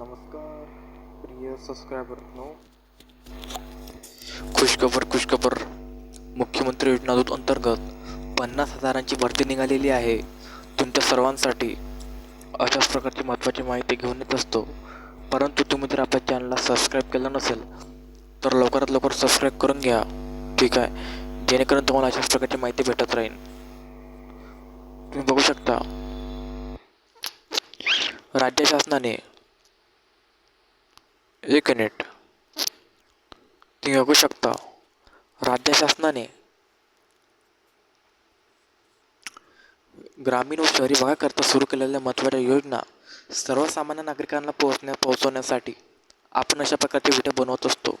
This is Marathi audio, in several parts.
नमस्कार प्रिय सबस्क्रायबर नो. खुशखबर खुशखबर. मुख्यमंत्री योजनादूत अंतर्गत पन्नास हजारांची भरती निघालेली आहे. तुमच्या सर्वांसाठी अशाच प्रकारची महत्त्वाची माहिती घेऊन येत असतो. परंतु तुम्ही जर आपल्या चॅनलला सबस्क्राईब केलं नसेल तर लवकरात लवकर सबस्क्राईब करून घ्या. ठीक आहे? जेणेकरून तुम्हाला अशाच प्रकारची माहिती भेटत राहील. तुम्ही बघू शकता. राज्य शासनाने एक मिनिट. तुम्ही बघू शकता राज्य शासनाने ग्रामीण व शहरी भागाकरता सुरू केलेल्या महत्त्वाच्या योजना सर्वसामान्य नागरिकांना पोहोचण्या पोहोचवण्यासाठी आपण अशा प्रकारचे व्हिडिओ बनवत असतो.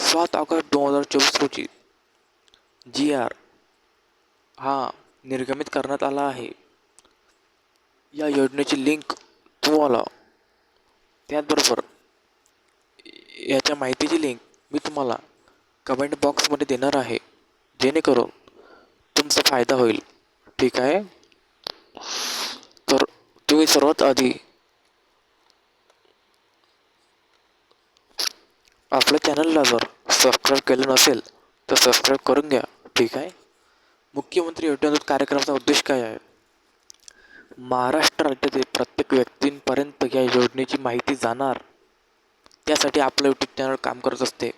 सात ऑगस्ट दोन हजार चोवीस रोजी जी आर हा निर्गमित करण्यात आला आहे. या योजनेची लिंक तुम्हाला त्याचबरोबर याच्या माहितीची लिंक मी तुम्हाला कमेंट बॉक्समध्ये देणार आहे. जेणेकरून तुमचा फायदा होईल. ठीक आहे? तर तुम्ही सर्वात आधी आपल्या चॅनलला जर सबस्क्राईब केलं नसेल तर सबस्क्राईब करून घ्या. ठीक आहे? मुख्यमंत्री योजनेत कार्यक्रमाचा उद्देश काय आहे? महाराष्ट्र राज्यातील प्रत्येक व्यक्तींपर्यंत या योजनेची माहिती जाणार त्यासाठी आपलं यूट्यूब चॅनल काम करत असते.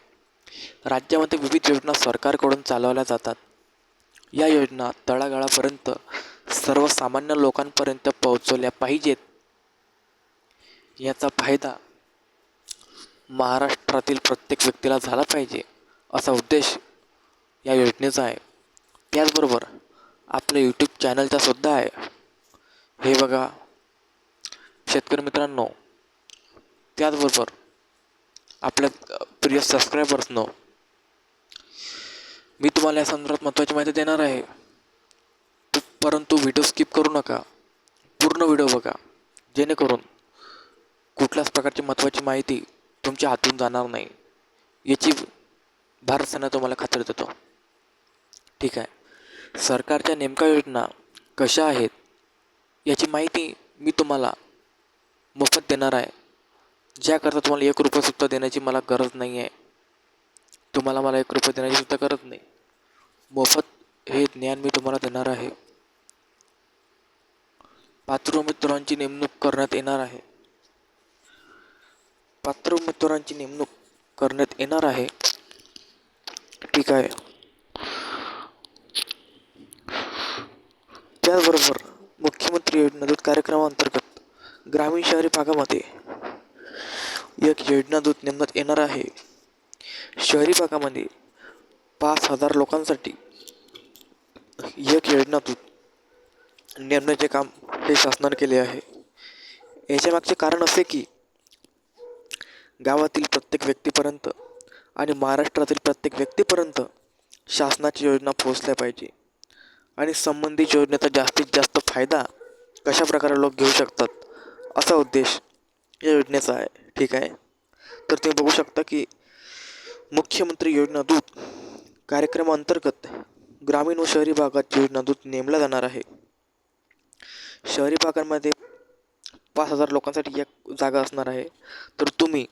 राज्यामध्ये विविध योजना सरकारकडून चालवल्या जातात. या योजना तळागाळापर्यंत सर्वसामान्य लोकांपर्यंत पोहोचवल्या पाहिजेत. याचा फायदा महाराष्ट्रातील प्रत्येक व्यक्तीला झाला पाहिजे असा उद्देश या योजनेचा आहे. त्याचबरोबर आपलं यूट्यूब चॅनलचा सुद्धा आहे. हे बघा शेतकरी मित्रांनो त्याचबरोबर आपल्या प्रिय सबस्क्रायबर्सनो मी तुम्हाला या संदर्भात महत्त्वाची माहिती देणार आहे. परंतु व्हिडिओ स्किप करू नका. पूर्ण व्हिडिओ बघा. जेणेकरून कुठल्याच प्रकारची महत्त्वाची माहिती तुमच्या हातून जाणार नाही. याची भारत सेना तुम्हाला खात्री देतो. ठीक आहे? सरकारच्या नेमक्या योजना कशा आहेत याची माहिती मी तुम्हाला मोफत देणार आहे. ज्याकरता तुम्हाला एक रुपयासुद्धा देण्याची मला गरज नाही आहे तुम्हाला मला एक रुपये देण्याची सुद्धा गरज नाही. मोफत हे ज्ञान मी तुम्हाला देणार आहे. पात्र मित्रांची नेमणूक करण्यात येणार आहे. पात्र मित्रांची नेमणूक करण्यात येणार आहे. ठीक आहे. त्याचबरोबर मुख्यमंत्री योजना दूत कार्यक्रमाअंतर्गत ग्रामीण शहरी भागामध्ये एक योजना दूत नेमण्यात येणार आहे. शहरी भागामध्ये पाच हजार लोकांसाठी एक योजना दूत नेमण्याचे काम हे शासनाने केले आहे. याच्या मागचे कारण असे की गावातील प्रत्येक व्यक्तीपर्यंत आणि महाराष्ट्रातील प्रत्येक व्यक्तीपर्यंत शासनाची योजना पोहोचल्या पाहिजे आणि संबंधित योजनेचा जास्तीत जास्त फायदा कशा प्रकारे लोक घेऊ शकतात असा उद्देश योजनेचा आहे ठीक आहे? तर तुम्ही बघू शकता की मुख्यमंत्री योजना दूत कार्यक्रमाअंतर्गत ग्रामीण व शहरी भागात योजना दूत नेमला जाणार आहे. शहरी भागांमध्ये पाच हजार लोकांसाठी एक जागा असणार आहे. तर तुम्ही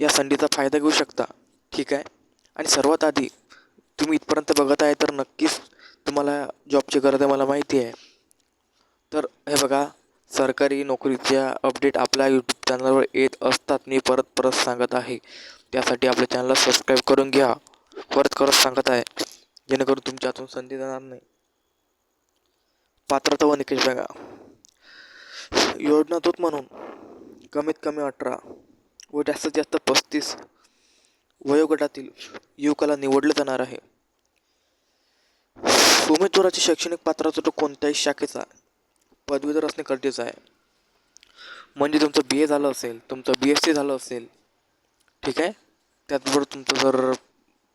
या संधीचा फायदा घेऊ शकता ठीक आहे? आणि सर्वात आधी तुम्ही इथपर्यंत बघत आहे तर नक्कीच तुम्हाला जॉबची गरज आहे मला माहिती आहे. तर हे बघा सरकारी नोकरीच्या अपडेट आपल्या यूट्यूब चॅनलवर येत असतात मी परत परत सांगत आहे. त्यासाठी आपल्या चॅनलला सबस्क्राईब करून घ्या. परत करत सांगत आहे. जेणेकरून तुमच्या हातून संधी जाणार नाही. पात्रता व निकष बघा. योजना म्हणून. कमीत कमी अठरा व जास्तीत जास्त पस्तीस वयोगटातील युवकाला निवडलं जाणार आहे. उमेदवाराची शैक्षणिक पात्रता तो कोणत्याही शाखेचा पदवीधर असणे गरजेचं आहे. म्हणजे तुमचं बी ए झालं असेल तुमचं बी एस सी झालं असेल ठीक आहे? त्याचबरोबर तुमचं जर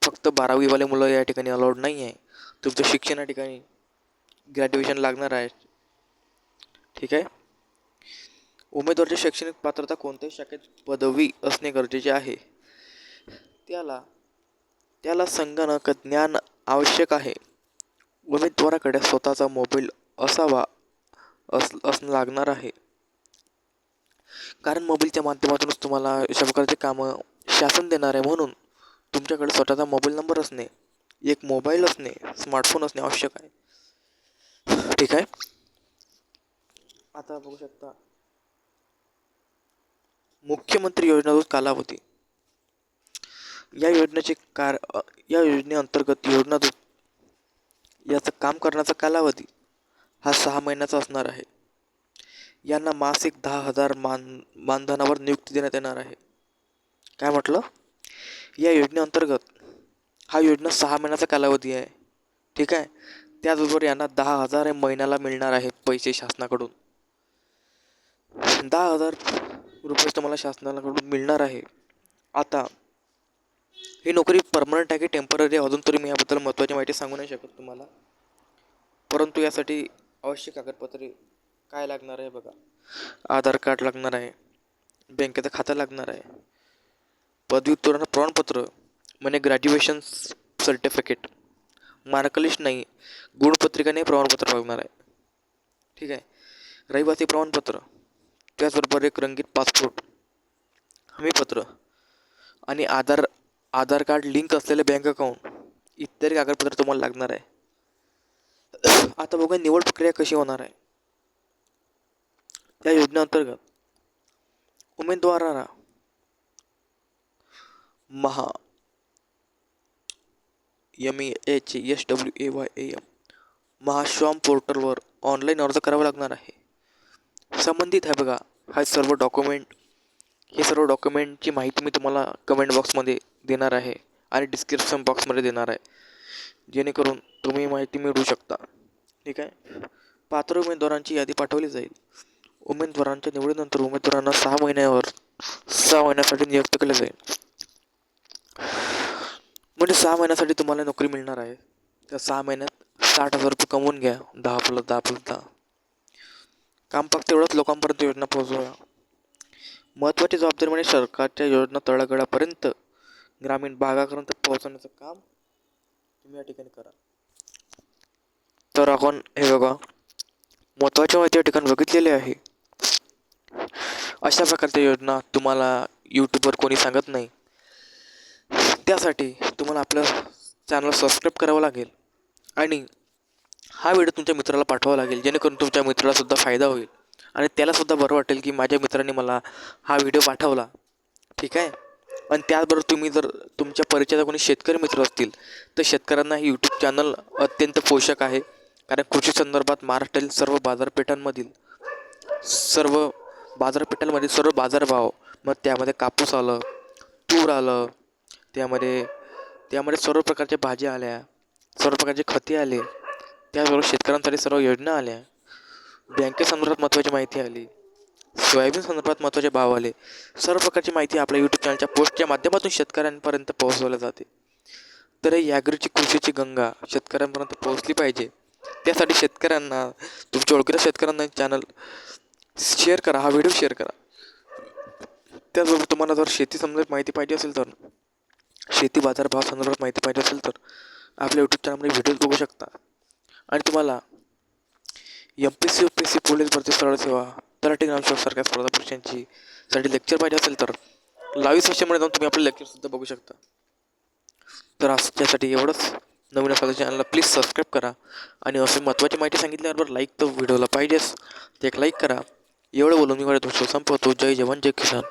फक्त बारावीवाले मुलं या ठिकाणी अलाउड नाही आहे तुमचं शिक्षण या ठिकाणी ग्रॅज्युएशन लागणार आहे ठीक आहे? उमेदवाराची शैक्षणिक पात्रता कोणत्याही शाखेत पदवी असणे गरजेचे आहे. त्याला त्याला संगणक ज्ञान आवश्यक आहे. उमेदवाराकडे स्वतःचा मोबाईल असावा अस असणं लागणार आहे. कारण मोबाईलच्या माध्यमातूनच तुम्हाला अशा प्रकारचे कामं शासन देणार आहे म्हणून तुमच्याकडे स्वतःचा मोबाईल नंबर असणे एक मोबाईल असणे स्मार्टफोन असणे आवश्यक आहे. ठीक आहे? आता बघू शकता. मुख्यमंत्री योजना कालावधी. या योजनेचे कार या योजनेअंतर्गत योजना याचं काम करण्याचा कालावधी. हा सहा महिन्याचा असणार आहे. यांना मासिक दहा हजार मान मानधनावर नियुक्ती देण्यात येणार आहे. काय म्हटलं? या योजनेअंतर्गत हा योजना सहा महिन्याचा कालावधी आहे. ठीक आहे? त्याचबरोबर यांना दहा हजार हे महिन्याला मिळणार आहेत पैसे शासनाकडून. दहा हजार रुपये तुम्हाला शासनाकडून मिळणार आहे. आता ही नोकरी परमनंट आहे की टेंपररी अजून तरी मी याबद्दल महत्त्वाची माहिती सांगू नाही शकत तुम्हाला. परंतु यासाठी आवश्यक कागदपत्रे काय लागणार आहे बघा? आधार कार्ड लागणार आहे बँकेचं खातं लागणार आहे पदव्युत्तर प्रमाणपत्र म्हणजे ग्रॅज्युएशन सर्टिफिकेट मार्कलिस्ट नाही गुणपत्रिका नाही प्रमाणपत्र लागणार आहे. ठीक आहे? रहिवासी प्रमाणपत्र त्याचबरोबर एक रंगीत पासपोर्ट हमीपत्र आणि आधार आधार कार्ड लिंक असलेले बँक अकाउंट इत्यादी कागदपत्र तुम्हाला लागणार आहे. आता बघा निवड प्रक्रिया कशी होणार आहे. या योजनेअंतर्गत उमेदवाराला Maha M E H S W A Y A M Mahaswayam पोर्टलवर ऑनलाईन अर्ज करावा लागणार आहे. संबंधित आहे बघा हा सर्व डॉक्युमेंट हे सर्व डॉक्युमेंटची माहिती मी तुम्हाला कमेंट बॉक्समध्ये देणार आहे आणि डिस्क्रिप्शन बॉक्समध्ये देणार आहे. जेणेकरून तुम्ही माहिती मिळवू शकता. ठीक आहे? पात्र उमेदवारांची यादी पाठवली जाईल. उमेदवारांच्या निवडीनंतर उमेदवारांना सहा महिन्यावर सहा महिन्यासाठी नियुक्त केलं जाईल. म्हणजे सहा महिन्यासाठी तुम्हाला नोकरी मिळणार आहे. त्या सहा महिन्यात साठ हजार रुपये कमवून घ्या. दहा प्लस दहा प्लस दहा. काम फक्त एवढंच लोकांपर्यंत योजना पोहोचवा. महत्त्वाची जबाबदारी म्हणजे सरकारच्या योजना तळागळापर्यंत ग्रामीण भागापर्यंत पोहोचवण्याचं काम तुम्ही या ठिकाणी करा. तर आपण हे बघा महत्त्वाच्या माहिती या ठिकाणी बघितलेली आहे. अशा प्रकारच्या योजना तुम्हाला यूट्यूबवर कोणी सांगत नाही. त्यासाठी तुम्हाला आपलं चॅनल सबस्क्राईब करावं लागेल. आणि हा व्हिडिओ तुमच्या मित्राला पाठवावा लागेल जेणेकरून तुमच्या मित्रालासुद्धा फायदा होईल. आणि त्यालासुद्धा बरं वाटेल की माझ्या मित्राने मला हा व्हिडिओ पाठवला. ठीक आहे? आणि त्याचबरोबर तुम्ही जर तुमच्या परिचयाचा कोणी शेतकरी मित्र असतील तर शेतकऱ्यांना हे यूट्यूब चॅनल अत्यंत पोषक आहे. कारण कृषी संदर्भात महाराष्ट्रातील सर्व बाजारपेठांमधील सर्व बाजारपेठांमधील सर्व बाजारभाव मग त्यामध्ये कापूस आलं तूर आलं त्यामध्ये त्यामध्ये सर्व प्रकारच्या भाज्या आल्या सर्व प्रकारचे खते आले त्याचबरोबर शेतकऱ्यांसाठी सर्व योजना आल्या. बँकेसंदर्भात महत्त्वाची माहिती आली. सोयाबीन संदर्भात महत्त्वाचे भाव आले सर्व प्रकारची माहिती आपल्या यूट्यूब चॅनलच्या पोस्टच्या माध्यमातून शेतकऱ्यांपर्यंत पोहोचवल्या जाते. तर याग्रीची कृषीची गंगा शेतकऱ्यांपर्यंत पोहोचली पाहिजे. त्यासाठी शेतकऱ्यांना तुमच्या ओळखीच्या शेतकऱ्यांना चॅनल शेअर करा हा व्हिडिओ शेअर करा. त्याचबरोबर तुम्हाला जर शेती संदर्भात माहिती पाहिजे असेल तर शेती बाजारभाव संदर्भात माहिती पाहिजे असेल तर आपल्या यूट्यूब चॅनलमध्ये व्हिडिओज बघू शकता. आणि तुम्हाला M P C U P C police भरती सरळ सेवा मराठी ग्रामसेवक स्पर्धा परीक्षांची साठी लेक्चर पाहिजे असेल तर लाईव्ह सेशनमध्ये जाऊन तुम्ही आपले लेक्चरसुद्धा बघू शकता. तर त्यासाठी एवढंच. नवीन असं चॅनलला प्लीज सबस्क्राईब करा आणि असे महत्त्वाची माहिती सांगितल्याबरोबर लाईक तर व्हिडिओला पाहिजेच. ते एक लाईक करा. एवढं बोलून मी माझ्या संपवतो. जय जवान जय किसान.